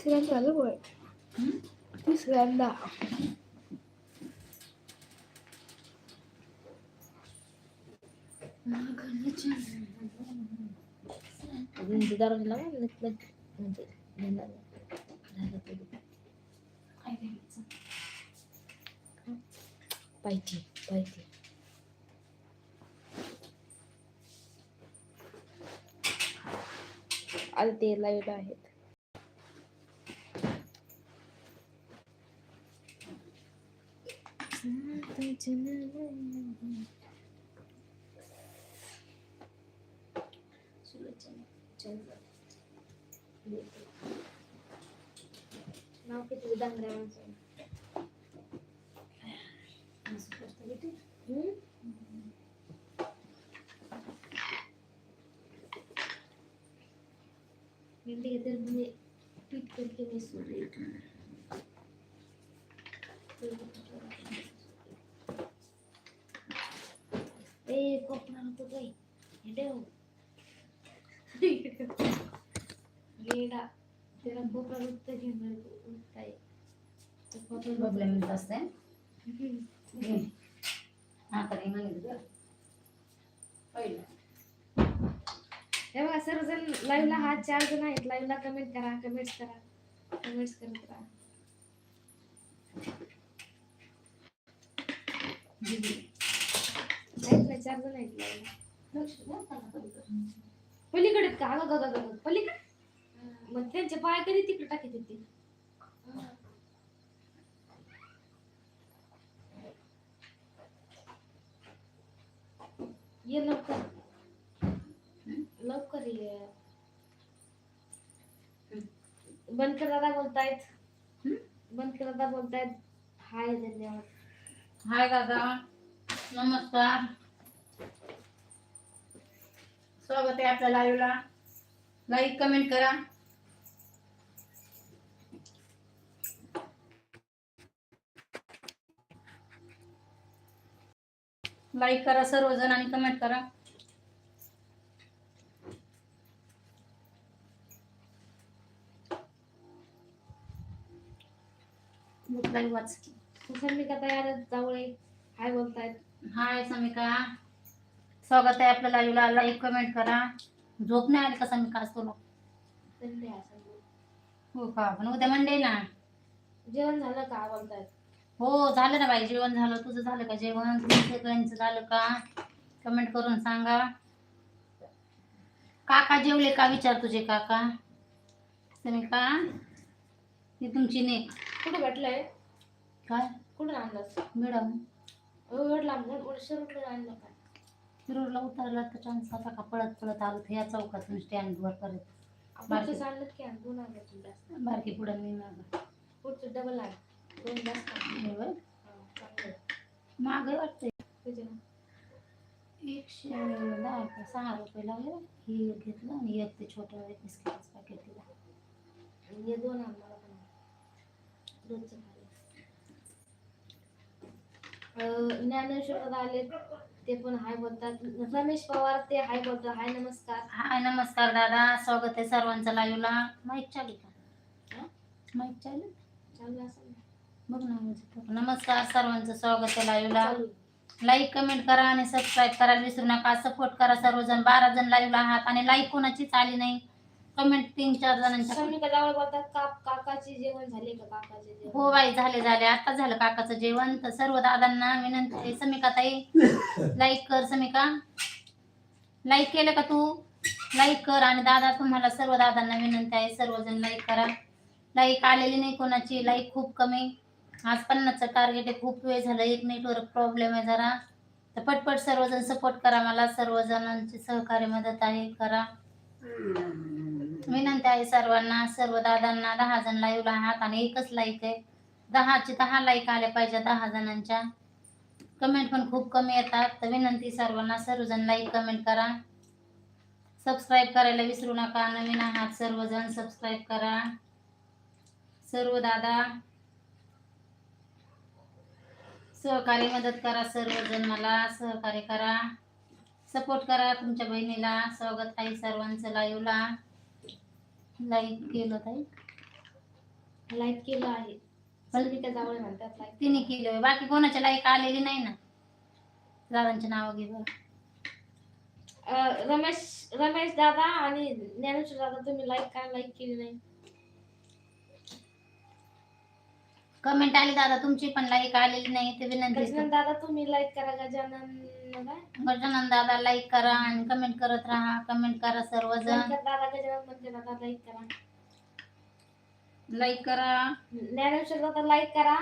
तिसऱ्यांदा झालं होय तिसऱ्यांदा. इंतजार म्हणजे पाहिजे पाहिजे आता ते लाइट आहेत. नाव किती डांगऱ्या माणसाचं असं करतं बेटी. हम्म? भेंडी घेते म्हणजे पीठ करते मी ए कोपरा नको काय हेडेव गेला त्याला कोपरा नुकतं घेऊन काय बबल्या म्हणत असते घे. आता काही मागितलं का? पहिलं. हे बघा सर्वजण लाईव्हला हा चार जण आहेत लाईव्हला कमेंट करा कमेंट्स करा कमेंट्स करत राहा चार जण आहेत लाईव्हला पलीकडं. का अगं गं गं पलीकडे मग त्यांचे पाय कधी तिकडे टाकत होते ये लवकर. लवकर ये. बंद कर दादा बोलतायत? बंद कर दादा बोलतायत. हाय धन्यवाद. हाय दादा. नमस्कार. स्वागत आहे आपल्या लाईव्हला लाईक कमेंट करा. लाईक करा सर्वजण आणि कमेंट करा. लाईव्ह वाच समिका तयार जावळे. हाय बोलतायत. हाय समिका स्वागत आहे आपल्या लाईव्हला लाईक कमेंट करा. झोप नाही आली का समिका आज तुला. हो का? पण उद्या मंडे ना? जेवण झालं का बोलतायत? हो झालं ना बाई जेवण झालं. तुझं झालं का जेवण? सगळ्यांचं झालं का? कमेंट करून सांगा. काका जेवले का? विचार तुझे काका. समिका ही तुमची ने कुठे भेटलंय? काय? कुठून आणलं? मॅडम. शर्ट आणलं का? उतरला तर चान्स आता का पळत पळत आलो तर या चौकातून स्टँडवर परत. पुढचं आणलं की आणलं तुम्ही बारकी पुढं मी मागं. पुढचं डबल आण तुझे ना. एकशे दहा रुपये सहा रुपये लागले ही एक घेतलं आणि एक ते छोटं एक बिस्किटचं पॅकेट दिलं आणि हे दोन पण रोजचं ज्ञानेश्वर आले ते पण हाय बोलतात. रमेश पवार ते हाय बोलतात. हाय नमस्कार. हाय नमस्कार दादा. स्वागत आहे सर्वांचं लाईव्हला माईक चालू का? माईक चालू चालू असं. बघ ना. नमस्कार सर्वांचं स्वागत आहे लाईव्हला चालू. लाईक कमेंट करा आणि सबस्क्राईब करायला विसरू नका. सपोर्ट करा सर्वजण. बारा जण लाईव्हला आहात आणि लाईक कोणाचीच आली नाही. कमेंट तीन चार जणांच्या समिका जावळ बोलतात का काकाचे जेवण झाले का? काकाचे जेवण हो बाई झाले झाले. आता झालं काकाचं जेवण. तर सर्व दादांना विनंती आहे. समिका ताई लाईक कर समिका. लाईक केलं का तू? लाईक कर आणि दादा तुम्हाला सर्व दादांना विनंती आहे. सर्वजण लाईक करा. लाईक आलेली नाही कोणाची. लाईक खूप कमी. आज पन्नासचं टार्गेट आहे खूप वेळ झालं एक नेटवर्क प्रॉब्लेम आहे जरा. तर पटपट सर्वजण सपोर्ट करा मला सर्वजणांची सहकार्य मदत आहे करा. विनंती आहे सर्वांना सर्व दादांना दहा जण लाईव्हला आहात आणि एकच लाईक आहे. दहाचे दहा लाईक आले पाहिजे दहा जणांच्या. कमेंट पण खूप कमी येतात. तर विनंती सर्वांना सर्वजण लाईक कमेंट करा. सबस्क्राईब करायला विसरू नका. नवीन आहात सर्वजण सबस्क्राईब करा. सर्व दादा सहकार्य मदत करा सर्वजण मला सहकार्य करा. सपोर्ट करा तुमच्या बहिणीला स्वागत आहे सर्वांचं लाईव्हला लाईक केलं ताई. लाईक केलं आहे. सविता जावळे म्हणतात लाईक तिने केलं. बाकी कोणाच्या लाईक आलेली नाही ना? दादांचे नाव घे. रमेश रमेश दादा आणि ज्ञानेश्वर दादा तुम्ही लाईक का लाईक केली नाही? कमेंट आली दादा तुमची पण लाईक आलेली नाही. ते विनंती गजानन दादा तुम्ही लाईक करा गजानन? गजानन दादा लाईक करा आणि कमेंट करत राहा. कमेंट करा सर्वजण. दादा गजानन दादा लाईक करा. लाईक करा. ज्ञानेश्वर दादा लाईक करा.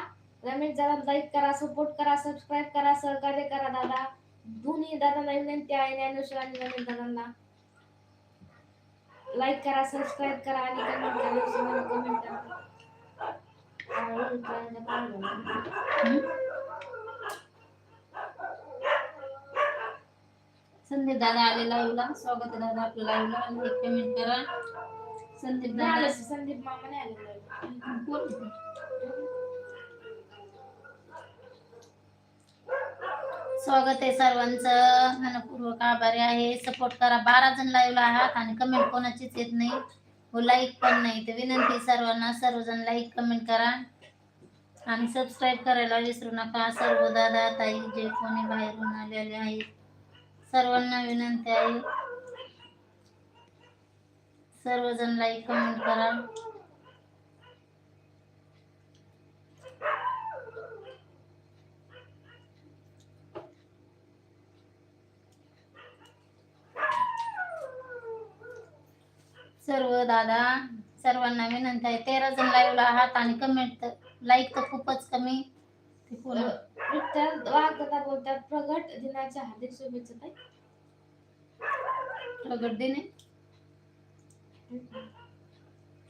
रमेश दादा लाईक करा. सपोर्ट करा सबस्क्राईब करा सहकार्य करा दादा. दोन्ही दादा नवीन विनंती आहे ज्ञानेश्वर आणि रमेश दादांना. लाईक करा सबस्क्राईब करा आणि कमेंट करा. कमेंट करा आवडलं मित्रांनो, पाहिलं. हम्म? संदीप दादा आले लाईव्हला. स्वागत आहे दादा आपल्या लाईव्हला. लाईक कमेंट करा. संदीप दादा. संदीप मामा नाही आले कोण? स्वागत आहे सर्वांचं. मनपूर्वक आभारी आहे. सपोर्ट करा. बारा जण लाईव्हला आहात आणि कमेंट कोणाचीच येत नाही. हो लाईक पण नाही. तर विनंती सर्वांना सर्वजण लाईक कमेंट करा. आणि सबस्क्राईब करायला विसरू नका. सर्व दादा ताई जे कोणी बाहेरून आलेले आहेत सर्वांना विनंती आहे. सर्वजण लाईक कमेंट करा. सर्व दादा सर्वांना विनंती आहे. तेरा जण लाईव्हला आहात आणि कमेंट लाईक तर खूपच कमी. ते कोण विठ्ठल बोलतात प्रगट दिनाच्या हार्दिक शुभेच्छा ताई. प्रगट दिने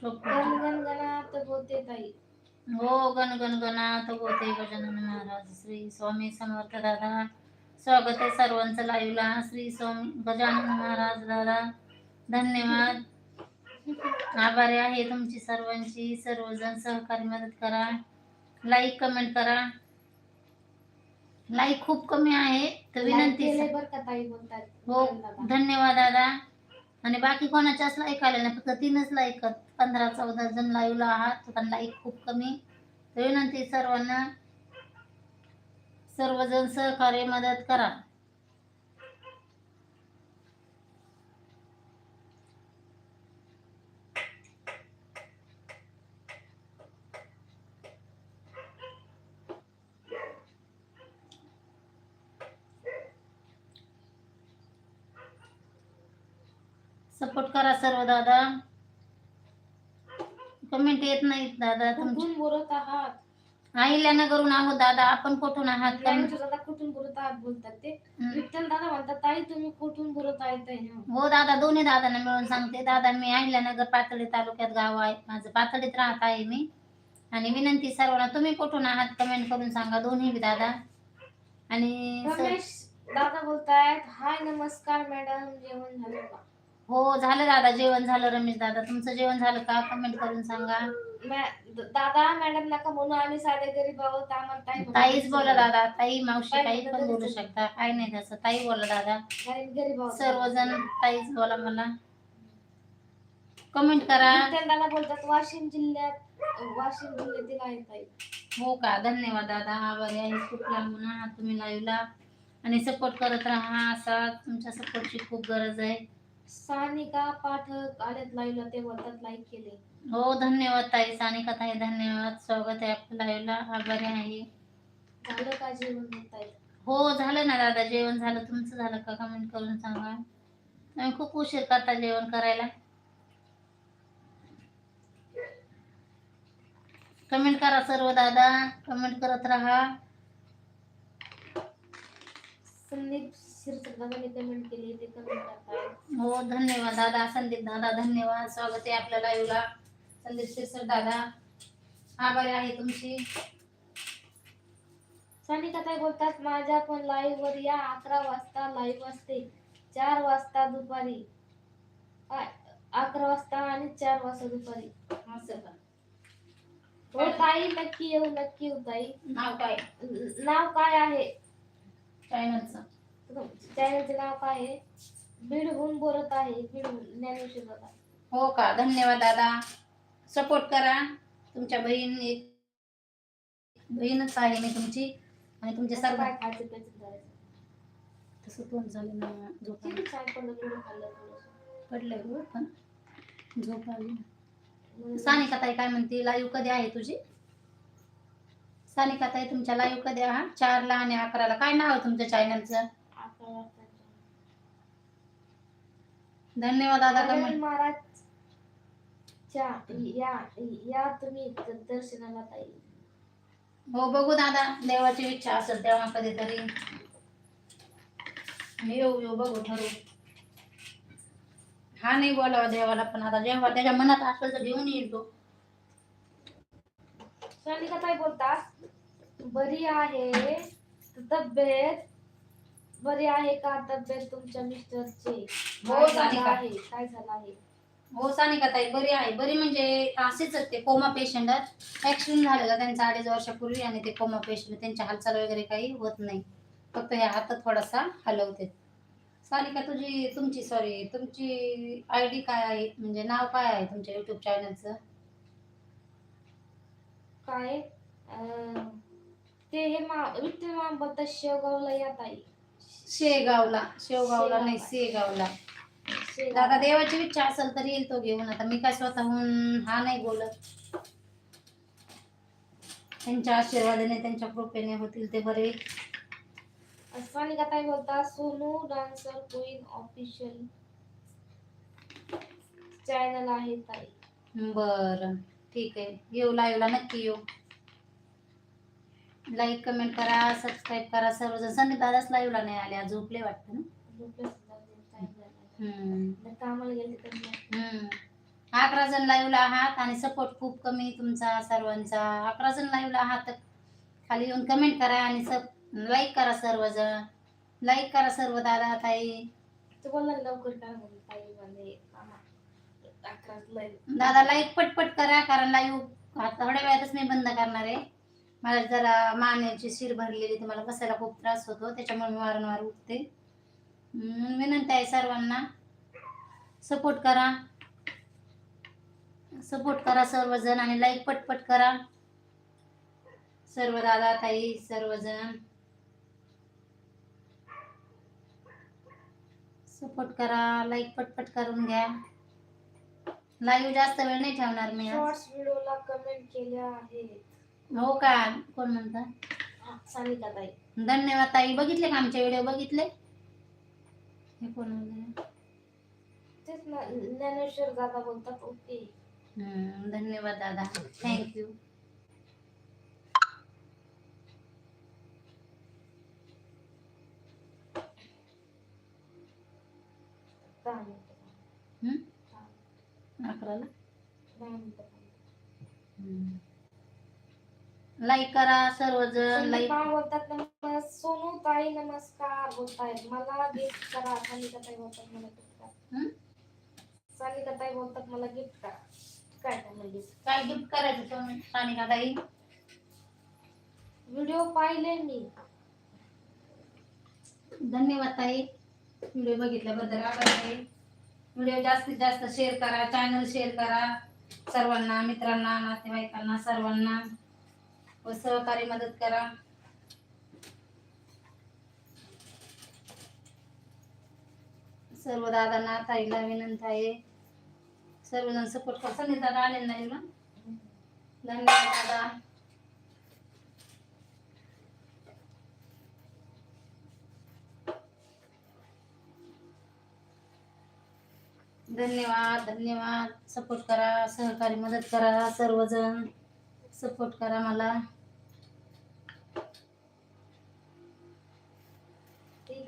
गण गण गणात बोलते ताई. हो गण गण गणात होते गजानन महाराज. श्री स्वामी समर्थ दादा. स्वागत आहे सर्वांचं लाईव्हला श्री स्वामी गजानन महाराज दादा. धन्यवाद. आभारी आहे तुमची सर्वांची. सर्वजण सहकारी मदत करा. लाईक कमेंट करा. लाईक खूप कमी आहे. तर विनंती हो. धन्यवाद दादा. आणि बाकी कोणाच्याच लाईक आले नाही फक्त तीनच लाईक पंधरा चौदा जण लाईव्हला आहात पण लाईक खूप कमी. तर विनंती सर्वांना. सर्वजण सहकार्य मदत करा. सपोर्ट करा सर्व दादा. कमेंट येत नाहीत दादा कुठून बोलत आहात? अहिल्यानगरून आहोत दादा आपण कुठून आहात? दादा कुठून बोलत आहात बोलतात ते? हम्म. विठ्ठल दादा म्हणतात ताई तुम्ही कुठून बोलत आहेत ताई? हो. दादा दोन्ही दादांना मिळून सांगते. दादा मी अहिल्यानगर पातळी तालुक्यात गाव आहे. माझं पातळीत राहत आहे मी. आणि विनंती सर्वांना तुम्ही कुठून आहात? कमेंट करून सांगा दोन्ही बी दादा. आणि रमेश दादा बोलतायत हाय नमस्कार मॅडम जेवण झालं का? हो झालं दादा जेवण झालं रमेश दादा. तुमचं जेवण झालं का? कमेंट करून सांगा. मॅ- द- दादा मॅडम नका म्हणू आम्ही साधे गरीब आहोत. आम्हाला ताई. ताईच बोला. दादा. ताई मावशी ताई काही पण बोलू. शकता. काही नाही तसं. ताई बोला दादा. गरीब गरीब आहोत. सर्वजण ताईच बोला मला. कमेंट करा. दादा बोलतात वाशिम जिल्ह्यात वाशिम जिल्ह्यातील आहे ताई. हो का? धन्यवाद दादा. आभारी आहे. खूप लांबून आहात तुम्ही लाईव्हला आणि सपोर्ट करत राहा. असा तुमच्या सपोर्टची खूप गरज आहे. सानिका पाठक आलेत लाईव्हला ते बोलतात लाईक केले. हो धन्यवाद ताई. सानिका ताई धन्यवाद. स्वागत आहे आपल्या लाईव्हला आभारी आहे. झालं का जेवण हो झालं ना दादा. जेवण झालं. तुमचं झालं का? कमेंट करून सांगा. तुम्ही खूप उशीर करता जेवण करायला. कमेंट करा सर्व दादा. कमेंट करत राहा. संदीप शिरसट दादाने कमेंट केली ते कमेंट करतायत हो धन्यवाद दादा संदीप दादा धन्यवाद. स्वागत आहे आपल्या लाईव्हला संदीप शिरसट दादा आभारी आहे तुमची. सानिका ताई बोलतात माझ्या पण लाईव्ह वर या अकरा वाजता लाईव्ह असते चार वाजता दुपारी अकरा वाजता आणि चार वाजता दुपारी. असं का? हो ताई नक्की येऊ नक्की येऊ ताई. नाव काय? नाव काय आहे? चॅनलचं चॅनलचे नाव काय आहे? बीडहून बोलत आहे बीडहून ज्ञानेश्वर दादा. हो का? धन्यवाद दादा. सपोर्ट करा. तुमच्या बहीण एक बहीणच आहे मी तुमची. आणि तुमच्या सर्व काय खायचं प्यायचं करायचं? तसं तोंड झालं ना झोप आली. किती छान पडलं थोडं खाल्लं थोडंसं? पडलंय गं पण झोप आली म्हणून सानिका ताई काय म्हणते? लाईव्ह कधी आहे तुझी? सानिका ताई तुमच्या लाईव्ह कधी आहे? चारला आणि अकराला. काय नाव आहे तुमच्या चॅनलचं धन्यवाद दादा गजानन कमेंट. महाराजच्या या या तुम्ही दर्शनाला ताई. हो बघू दादा देवाची इच्छा असेल तेव्हा कधीतरी. येऊ येऊ बघू ठरवू. हा नाही बोलावा देवाला पण आता जेव्हा त्याच्या मनात असेल तर घेऊन येईल तो. सानिका ताई बोलतात बरी आहे तब्येत बरी आहे का तब्येत तुमच्या मिस्टरचे? हो, काय झालं सानिका. आहे? काय झालं आहे? हो सानिका ताई बरी आहे. बरी म्हणजे असेच आहेत ते कोमा पेशंट ऍक्सिडेंट झालेला त्यांचा अडीच वर्षापूर्वी आणि ते कोमा पेशंट त्यांच्या हालचाल वगैरे काही होत नाही. फक्त हे हात थोडासा हलवते. सानिका तुझी तुमची सॉरी तुमची आय डी काय आहे? म्हणजे नाव काय आहे तुमच्या युट्यूब चॅनलचं काय? अं, ते हे मा विठ्ठल मा बोलतात शेवगावला या ताई. शेगावला. शेवगावला नाही शेगावला. शेगाव. दादा देवाची इच्छा असेल तर येईल तो घेऊन. आता मी काय स्वतःहून हा नाही बोलत. त्यांच्या आशीर्वादाने त्यांच्या कृपेने होतील ते बरे. सानिका ताई बोलतात Sonu dancer queen official. Channel आहे ताई. बर. ठीक आहे. येऊ लाईव्हला नक्की येऊ. लाईक कमेंट करा सबस्क्राईब करा. सर्वजण संदीप दादाच लाईव्हला नाही आले. आज झोपले वाटतं ना. अकरा जण लाईव्हला आहात आणि सपोर्ट खूप कमी तुमचा सर्वांचा. अकरा जण लाईव्हला आहात तर खाली येऊन कमेंट करा आणि सब लाईक करा सर्वजण. लाईक करा सर्व दादा ताई. तू बोलला ना लवकर काय ताई दादा लाईक पटपट करा कारण लाईव्ह आता थोड्या वेळातच मी बंद करणार आहे. मला जरा मान्याची शिर भरलेली तर मला बसायला खूप त्रास होतो त्याच्यामुळे मी वारंवार उठते. विनंती आहे सर्वांना सपोर्ट करा. सपोर्ट करा सर्वजण आणि लाईक पटपट करा. सर्व दादा ताई सर्वजण. सपोर्ट करा लाईक पटपट करून घ्या. लाईव्ह जास्त वेळ नाही ठेवणार मी शॉर्ट्स व्हिडिओला कमेंट केल्या आहेत. हो का? कोण म्हणता? सानिका ताई धन्यवाद ताई. बघितले का आमचे व्हिडिओ बघितले? हे कोण बोलले? तेच ना ज्ञानेश्वर दादा बोलतात ओके. हम्म, धन्यवाद दादा. थँक्यू दहा मिनिटं अकराला? मिनिटं लाईक करा सर्वजण लाईक बोलतात सोनू ताई नमस्कार बोलतायत. मला गिफ्ट करा. सानिका ताई बोलतात मला गिफ्ट? करा. सानिका ताई बोलतात मला गिफ्ट करा. काय गिफ्ट काय गिफ्ट करायचं तुम्ही सानिका ताई? व्हिडिओ पाहिले मी. धन्यवाद ताई. व्हिडिओ बघितल्याबद्दल आभार आहे. व्हिडिओ जास्तीत जास्त शेअर करा चॅनल शेअर करा. सर्वांना मित्रांना नातेवाईकांना सर्वांना. व सहकारी मदत करा. सर्व दादांना ताईला विनंती आहे. सर्वजण सपोर्ट करता नाही दादा आले नाही ना? धन्यवाद दादा. धन्यवाद धन्यवाद. सपोर्ट करा सहकारी मदत करा सर्वजण. सपोर्ट करा मला इकडं असं कर हा, हा, बोला.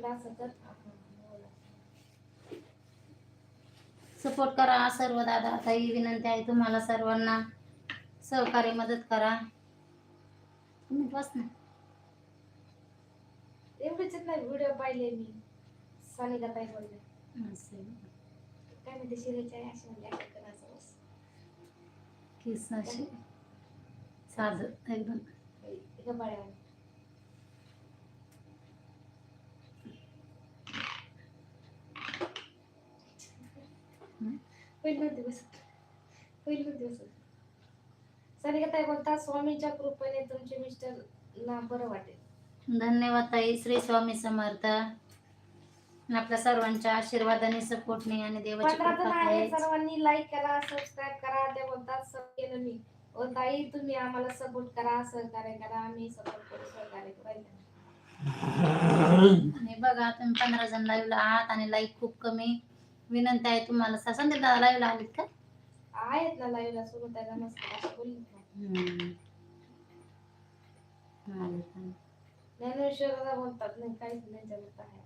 सपोर्ट करा सर्व दादा. ताई विनंती आहे तुम्हाला सर्वांना. सहकारी मदत करा. तुम्ही बस ना एवढेच नाही व्हिडिओ पाहिले मी. सानिका ताई बोलले. काय म्हणते शिरेच्या अशी म्हणले. किस अशी. साधं एकदम. पहिलं बसत पहिलं बोलतात स्वामींच्या कृपेने तुमचे मिस्टर ना बरं वाटेल धन्यवाद ताई श्री स्वामी समर्थ. आपल्या सर्वांच्या आशीर्वादाने सपोर्टने आणि देवाची पंधरा आहे सर्वांनी लाईक करा सबस्क्राईब करा ते बोलतात सब केलं मी. ओ ताई तुम्ही आम्हाला सपोर्ट करा सहकार्य करा आम्ही सपोर्ट करू सहकार्य करायला आणि बघा तुम्ही पंधरा जण लाईव्हला आहात आणि लाईक खूप कमी. विनंती आहे तुम्हाला. संदीप दादा लाईव्हला आलीत का? आहेत ना लाईव्हला सुरू त्याला मस्त असं बोलली हम्म. आलीत, आलीत. ज्ञानेश्वराला बोलतात. नाही काहीच नाही जमत आहे.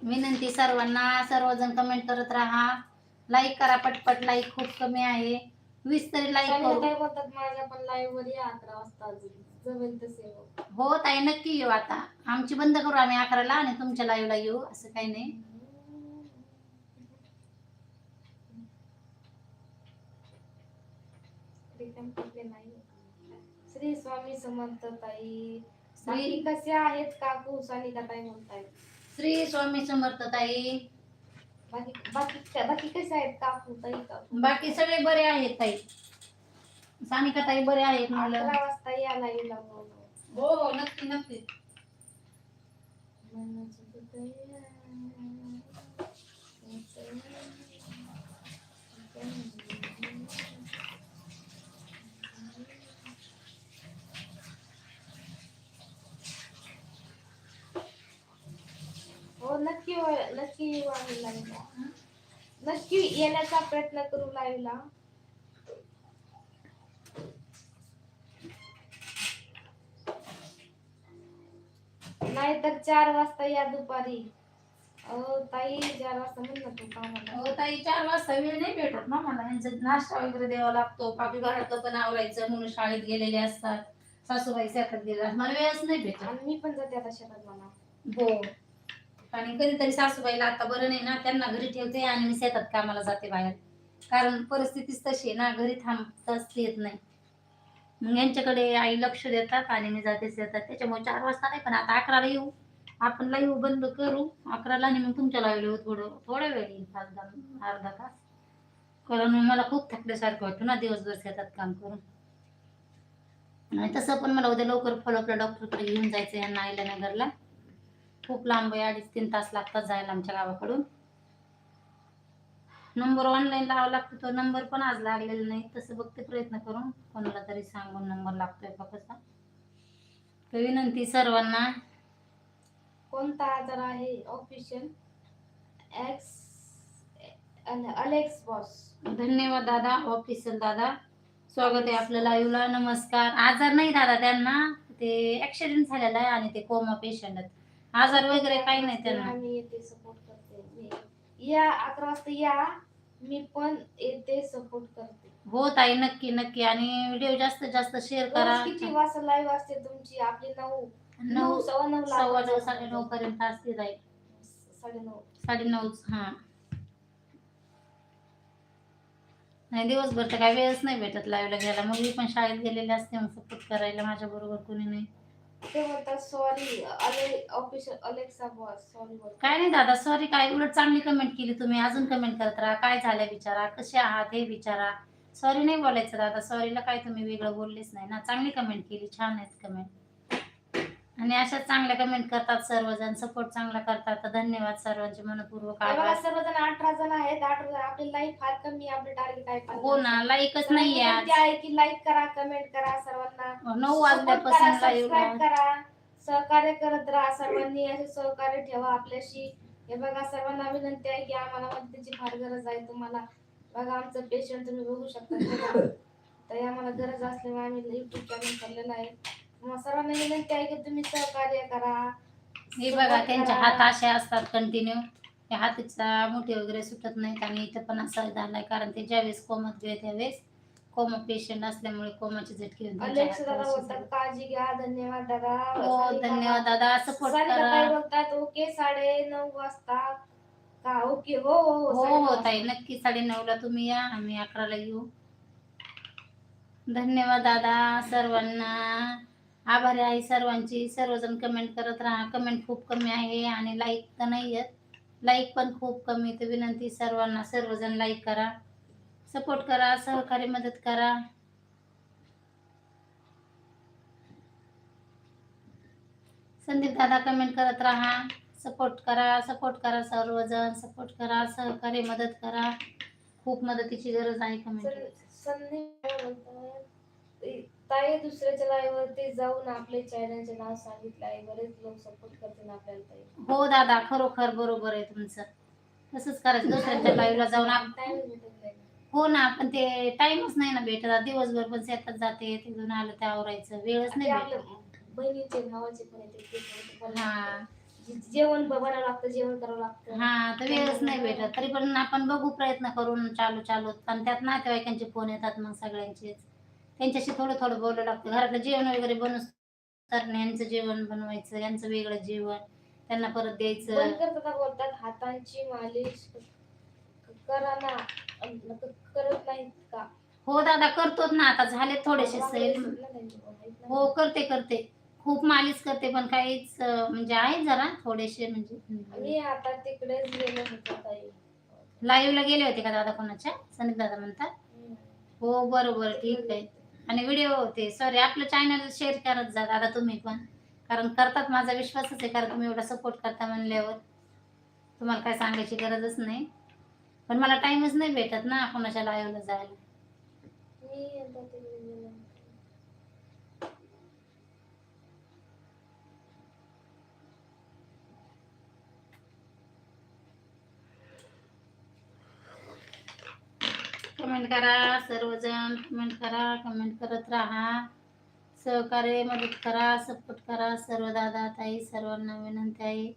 विनंती सर्वांना. सर्वजण कमेंट करत राहा. लाईक करा पटपट. लाईक खूप कमी आहे. वीस तरी लाईक करू. काय बोलतात माझ्या पण लाईव्ह वर या अकरा वाजता अजून. हो. हो ताई नक्की येऊ आता. आमची बंद करू आम्ही अकराला आणि तुमच्या लाईव्हला येऊ असं काही नाही. श्री स्वामी समर्थ ताई. श्री कसे आहेत काकू सानिका ताई म्हणतायत श्री स्वामी समर्थ ताई. बाकी बाकी बाकी कसे आहेत काकू ताई? काकू बाकी सगळे बरे आहेत ताई. सानिका ताई बरे आहेत मुलं अकरा वाजता या लाईव्ह लावून हो हो नक्की नक्की. हो नक्की व- नक्की नक्की येण्याचा प्रयत्न करू लाईव्हला नाहीतर चार वाजता या दुपारी. अहो ताई चार वाजता म्हणलं तू कामाला. हो ताई चार वाजता वेळ नाही भेटत ना मला. यांचं नाश्ता वगैरे द्यावा लागतो. पापी घरातलं पण आवरायचं म्हणून शाळेत गेलेले असतात. सासूबाई शेतात गेल्या. मला वेळच नाही भेटत. आणि मी पण जाते आता शेतात मला. हो. आणि कधीतरी सासूबाईला आता बरं नाही ना. त्यांना घरी ठेवते आणि मी शेतात कामाला जाते बाहेर. कारण परिस्थितीच तशी आहे ना. घरी थांबताच येत नाही. मग यांच्याकडे आई लक्ष देतात आणि मी जातेच देतात. त्याच्यामुळे चार वाजता नाही पण आता अकराला येऊ. आपण लाईव्ह बंद करू. अकराला आणि मग तुमच्या लाईव्ह येऊ थोडं थोड्या वेळ येईल पाच दहा अर्धा तास. कारण मला खूप थकल्यासारखं वाटतं ना दिवसभर शेतात काम करून. आणि तसं पण मला उद्या लवकर फॉलोअपला डॉक्टरकडे घेऊन जायचं यांना आयल्यानगरला खूप लांब आहे अडीच तीन तास लागतात जायला आमच्या गावाकडून. नंबर ऑनलाईन लावावा लागतो तो नंबर पण आज लागलेला नाही. तसं बघते प्रयत्न करून. कोणाला तरी सांगून नंबर लागतोय का कसा. तर विनंती सर्वांना. कोणता आजार आहे? ऑफिशियल एक्स अलेक्स बॉस धन्यवाद दादा. ऑफिशियल दादा. स्वागत आहे आपलं लाईव्हला नमस्कार. आजार नाही दादा त्यांना. ते ऍक्सिडेंट झालेला आहे आणि ते कोमा पेशंट आहेत. आजार वगैरे काही नाही त्यांना. मी येते सपोर्ट करते. मी या अकरा वाजता या. मी पण येते सपोर्ट करते. हो ताई नक्की नक्की. आणि व्हिडिओ जास्तीत जास्त शेअर करा. रोज किती वाजता लाईव्ह असते तुमची? आपली नऊ. नऊ नऊ सव्वा नऊ सव्वा नऊ साडे नऊ पर्यंत असते जाईल साडे नऊ. साडे नऊ हा. नाही दिवसभर तर काय वेळच नाही भेटत लाईव्हला घ्यायला मुली पण शाळेत गेलेले असते मग सपोर्ट करायला माझ्या बरोबर कोणी नाही. ते म्हणतात सॉरी अले ऑफिशियल अलेक्सा बॉस सॉरी बोल काय नाही दादा सॉरी काय उलट चांगली कमेंट केली तुम्ही. अजून कमेंट करत राहा. काय झालं विचारा. कसे आहात हे विचारा. सॉरी नाही बोलायचं दादा. सॉरीला काय तुम्ही वेगळं बोललेच नाही ना. चांगली कमेंट केली. छान आहेत कमेंट आणि अशा चांगल्या कमेंट करतात सर्वजण. सपोर्ट चांगला करतात. तर धन्यवाद सर्वांचे मनपूर्वक बघा आभार. सर्वजण अठरा जण आहेत. अठरा आपली लाईफ फार कमी आहे, आपले टार्गेट आहे हो ना लाईकच नाहीये आज. विनंती आहे की लाईक करा कमेंट करा सर्वांना. नऊ Support वाजल्यापासून करा, लाईव्ह subscribe करा. सहकार्य करत राहा सर्वांनी. असे सहकार्य ठेवा आपल्याशी. हे बघा सर्वांना विनंती आहे की आम्हाला मदतीची फार गरज आहे तुम्हाला. बघा आमचं पेशंट तुम्ही बघू शकता. तर आम्हाला गरज असल्यामुळे आम्ही युट्यूब चॅनल चाललेलं आहे. मग सर्वांना विनंती आहे की तुम्ही सहकार्य करा. हे बघा support त्यांचे करा. हात असे असतात कंटिन्यू त्या हाताचा मुठी वगैरे सुटत नाहीत आणि इथं पण असं झालंय. कारण ते ज्यावेळेस कोमात गेले त्यावेळेस कोमा पेशंट असल्यामुळे कोमाचे झटके त्यांच्या. काळजी घ्या धन्यवाद दादा. हो धन्यवाद दादा सपोर्ट करा. बोलतात ओके साडे नऊ वाजता का? ओके हो हो हो हो वाजता. ताई नक्की साडे ला तुम्ही या आम्ही अकराला येऊ. धन्यवाद दादा सर्वांना. आभारी आहे सर्वांची. सर्वजण कमेंट करत राहा. कमेंट खूप कमी आहे आणि लाईक तर नाही आहेत लाईक पण खूप कमी तर विनंती सर्वांना सर्वजण लाईक करा. सपोर्ट करा. सहकारी मदत करा. संदीप दादा कमेंट करत राहा. सपोर्ट करा. सपोर्ट करा सर्वजण. सपोर्ट करा. सहकारी मदत करा. खूप मदतीची गरज आहे कमेंट संदीप ताई दुसऱ्याच्या लाईव्ह वरती जाऊन आपले चॅनलचे नाव सांगितलं आहे. बरेच लोक सपोर्ट करतील आपल्याला ताई. हो दादा खरोखर बरोबर आहे तुमचं. तसंच करायचं. दुसऱ्यांच्या लाईव्हला जाऊन आप- टाइम भेटत नाही हो ना पण ते टाइमच नाही ना भेटत. दिवसभर पण शेतात जाते तिथून आलं ते आवरायचं. वेळच ते नाही भेटत बहिणीचे भावाचे पण येते ते. पण हा. जे- जेवण बनावं लागतं जेवण करावं लागतं. हा तर वेळच नाही भेटत. तरी पण आपण बघू प्रयत्न करून चालू चालू आणि त्यात नातेवाईकांचे फोन येतात मग सगळ्यांचेच. त्यांच्याशी थोडं थोडं बोलावं लागतं. घरातलं जेवण वगैरे बनवून तर यांचं जेवण बनवायचं यांचं वेगळं जेवण त्यांना परत द्यायचं. बंद करताना बोलतात हातांची मालिश करा ना. करत नाहीत का? हो दादा करतोच ना. आता झाले थोडेसे सैल? हो करते करते. खूप मालिश करते पण काहीच अं, म्हणजे आहे जरा थोडेसे म्हणजे. मी आता तिकडेच गेलो होतो ताई. लाईव्हला गेले होते का दादा कोणाच्या? संदीप दादा म्हणतात. हम्म. हो बरोबर ठीक आहे. आणि व्हिडिओ होते सॉरी आपलं चॅनल शेअर करत जा दादा तुम्ही पण. कारण करतात माझा विश्वासच आहे कारण तुम्ही एवढा सपोर्ट करता म्हणल्यावर. तुम्हाला काय सांगायची गरजच नाही. पण मला टाइमच नाही भेटत ना कोणाच्या लाईव्हला जायला मी आता तिकडे गेलो होतो. कमेंट करा सर्वजण कमेंट करा कमेंट करत राहा. सहकार्य मदत करा सपोर्ट करा सर्व दादा ताई सर्वांना विनंती आहे.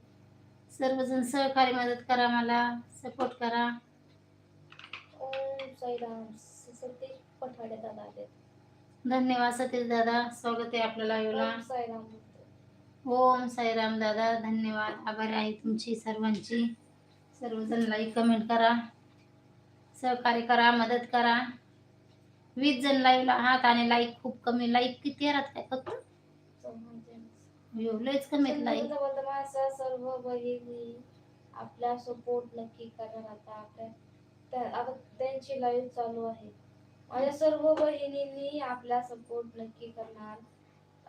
सर्वजण सहकार्य मदत करा मला. सपोर्ट करा. धन्यवाद सतीश दादा. स्वागत आहे आपल्या लाईव्हला ओम साईराम. बोलतोय. ओम साईराम दादा धन्यवाद. आभारी आहे तुमची सर्वांची. सर्वजण लाईक कमेंट करा. सहकार्य करा मदत करा. वीस जण लाईव्हला आहात आणि लाईक खूप कमी. लाईक किती येतात काय फक्त. एवढेच कमी लाईक माझ्या सर्व बहिणी आपला सपोर्ट नक्की करणार आता आपल्या. त्यांची लाईव्ह चालू आहे. माझ्या सर्व बहिणींनी आपला सपोर्ट नक्की करणार.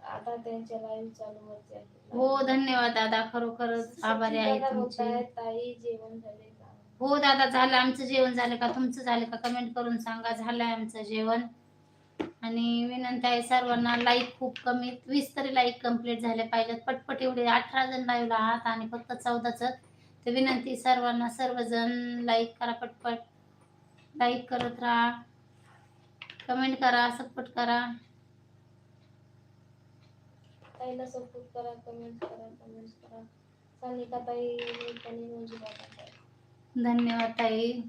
आता त्यांच्या लाईव्ह चालू आहे. हो धन्यवाद दादा. खरोखरच आभारी आहे ताई जेवण झाले. हो दादा झालं. आमचं जेवण झालं का? तुमचं झालं का? कमेंट करून सांगा. झालं आमचं जेवण. आणि विनंती आहे सर्वांना लाईक खूप कमी वीस तरी लाईक कंप्लीट झाले पाहिजेत. पटपट एवढे अठरा जण लाईव्हला आहात आणि फक्त चौदाच. तर विनंती सर्वांना सर्वजण लाईक करा पटपट. लाईक करत राहा. कमेंट करा सपोर्ट करा. ताईला सपोर्ट करा कमेंट करा कमेंट करा. सानिका ताई धन्यवाद ताई.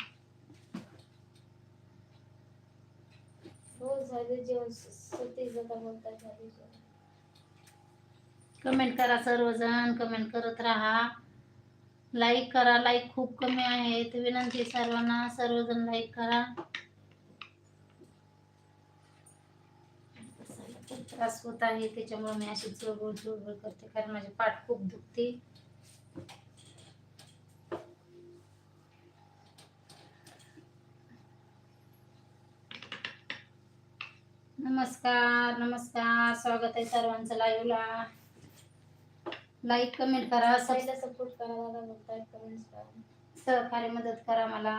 हो झाले जेवण. स- सतीश दादा बोलतात झाले जेवण. कमेंट करा सर्वजण कमेंट करत राहा. लाईक करा लाईक खूप कमी आहे तर विनंती सर्वांना सर्वजण लाईक करा. त्रास होत आहे त्याच्यामुळे मी अशी चळबळ चळबळ करते कारण माझी पाठ खूप दुखते. नमस्कार नमस्कार. स्वागत आहे सर्वांचं लाईव्हला लाईक कमेंट करा. सपोर्ट करा सहकार्य मदत करा मला.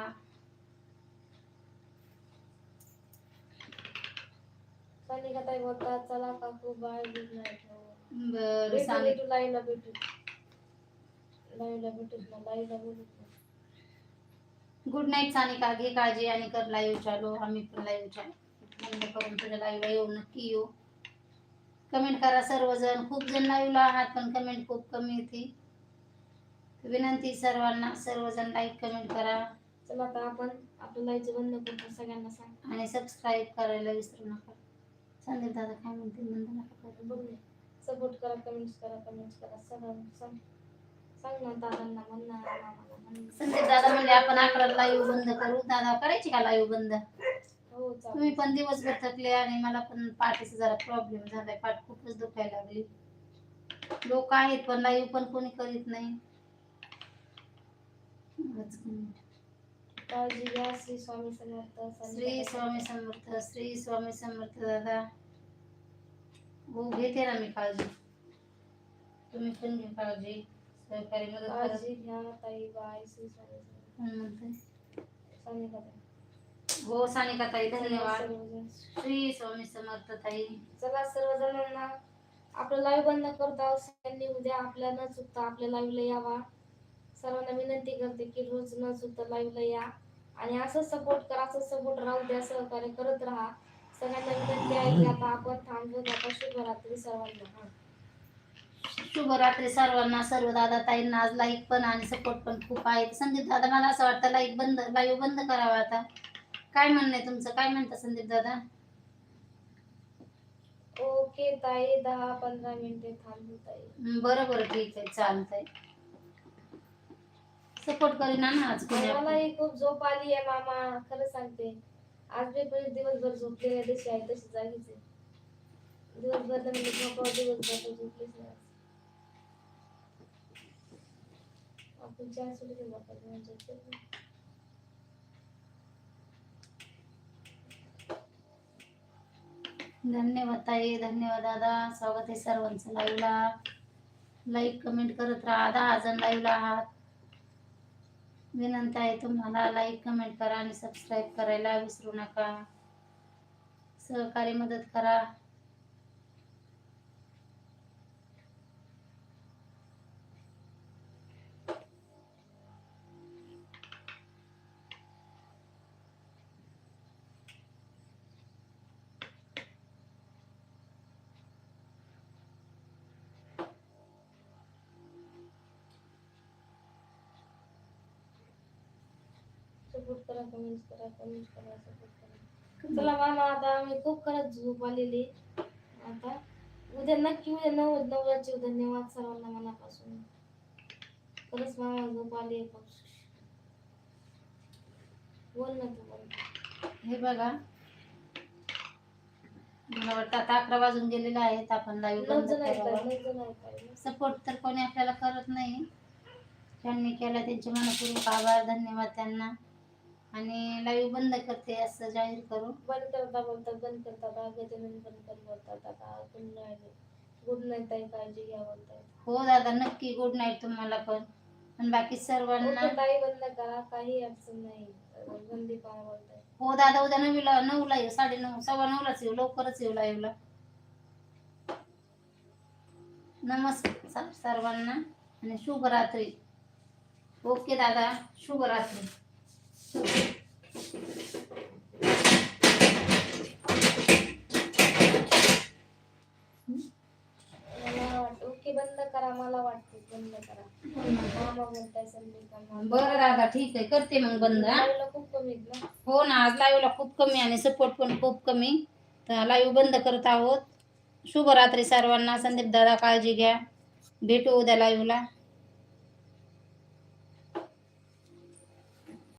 ताई बोलतात चला काकू बाय गुड नाईट बरं सांग. भेटू ना बोलू गुड नाईट सानिका. घे काळजी आणि कर लाईव्ह चालू. आम्ही पण लाईव्ह चालू. बंद करून तुझ्या लाईव्हला येऊ नक्की येऊ. कमेंट करा सर्वजण. खूप जण लाईव्हला आहात पण कमेंट खूप कमी येते. विनंती सर्वांना. सर्वजण लाईक कमेंट करा. चला आता आपण आपलं लाईव्हचं बंद करतो सगळ्यांना सांग. आणि सबस्क्राईब करायला विसरू नका. संदीप दादा काय म्हणते? बंद नका करू. बघू सपोर्ट करा कमेंट्स करा कमेंट्स करा. सगळं सांग. सांग ना दादांना म्हण ना मामाला म्हण संदीप दादा म्हणजे आपण अकरा लाईव्ह बंद करू. दादा करायची का लाईव्ह बंद? हो तुम्ही पण दिवसभर थकले आणि मला पण पाठीचा जरा प्रॉब्लेम झालाय. पाठ खूपच दुखायला लागली. लोक आहेत पण लाईव्ह पण कोणी करीत नाही. काळजी घ्या श्री स्वामी समर्थ श्री स्वामी समर्थ श्री स्वामी समर्थ दादा. हो घेते ना मी काळजी. तुम्ही पण घ्या काळजी. सहकारी मदत करत काळजी घ्या ताई बाय श्री स्वामी समर्थ. कोण म्हणतंय? स्वामी करा. हो सानिका ताई धन्यवाद. सर्वजण. श्री स्वामी समर्थ ताई. चला सर्वजणांना आपलं लाईव्ह बंद करतो. सगळ्यांनी उद्या आपल्या न चुकता आपल्या लाईव्हला यावा. सर्वांना विनंती करते की रोज न चुकता लाईव्हला या. आणि असं सपोर्ट करा असं सपोर्ट राहू द्या सहकार्य करत राहा. सगळ्यांना विनंती आहे की आता आपण थांबवत आता शुभरात्री सर्वांना. हा. शुभरात्री सर्वांना सर्व दादा ताईंना. आज लाईक पण आणि सपोर्ट पण खूप आहे संदीप दादा मला असं वाटतं लाईक बंद लाईव्ह बंद करावा आता. काय म्हणणं आहे तुमचं? काय म्हणता संदीप दादा? ओके ताई दहा पंधरा मिनिटे थांबू ताई. हं, बरं बरं ठीक आहे चालतंय. सपोर्ट करीना ना आज कोणी आपलं. मलाही खूप झोप आली आहे मामा. खरं सांगते. आज मी पण दिवसभर झोपलेल्या दिवशी आहे तशी जागीच आहे. दिवसभर तर म्हणजे झोपावं दिवसभर तर झोपलीच नाही आज. आपण केला पाहिजे म्हणजे धन्यवाद ताई धन्यवाद दादा. स्वागत आहे सर्वांचं लाईव्हला लाईक कमेंट करत राहा. दहा जण लाईव्हला आहात. विनंती आहे तुम्हाला लाईक कमेंट करा आणि सबस्क्राईब करायला विसरू नका. सहकारी मदत करा. सपोर्ट करा कमेंट करा कमेंट करा सपोर्ट करा. चला मामा आता आम्ही खूप खरंच झोप आलेली आता उद्या नक्की उद्या नऊ नवराची धन्यवाद सर्वांना मनापासून. खरंच मामा झोप आली बोल ना तू बोल हे बघा. मला वाटतं आता अकरा वाजून गेलेले आहेत आपण लाईव्ह सपोर्ट तर कोणी आपल्याला करत नाही. त्यांनी केला त्यांचे मनपूर्वक आभार धन्यवाद त्यांना. आणि लाईव्ह बंद करते असं जाहीर करू बंद करता बोलतात बंद करतात गजानन बंद कर बोलतात आता गुड नाईट गुड नाईट ताई काळजी घ्या बोलतात हो दादा नक्की गुड नाईट तुम्हाला पण. आणि बाकी सर्वांना ताई बंद करा काही अडचण नाही. बंदी पाहा बोलताय. हो दादा उद्या नऊला नऊला येऊ साडे नऊ सव्वा नऊलाच येऊ लवकरच येऊ लाईव्हला नमस्कार सर्वांना. आणि शुभरात्री. ओके दादा शुभरात्री. बंद करा मला वाटते बंद करा. बरं दादा ठीक आहे करते मग बंद खूप कमी हो ना आज लाईव्हला खूप कमी आणि सपोर्ट पण खूप कमी. तर लाईव्ह बंद करत आहोत. शुभरात्री सर्वांना संदीप दादा काळजी घ्या. भेटू उद्या लाईव्हला.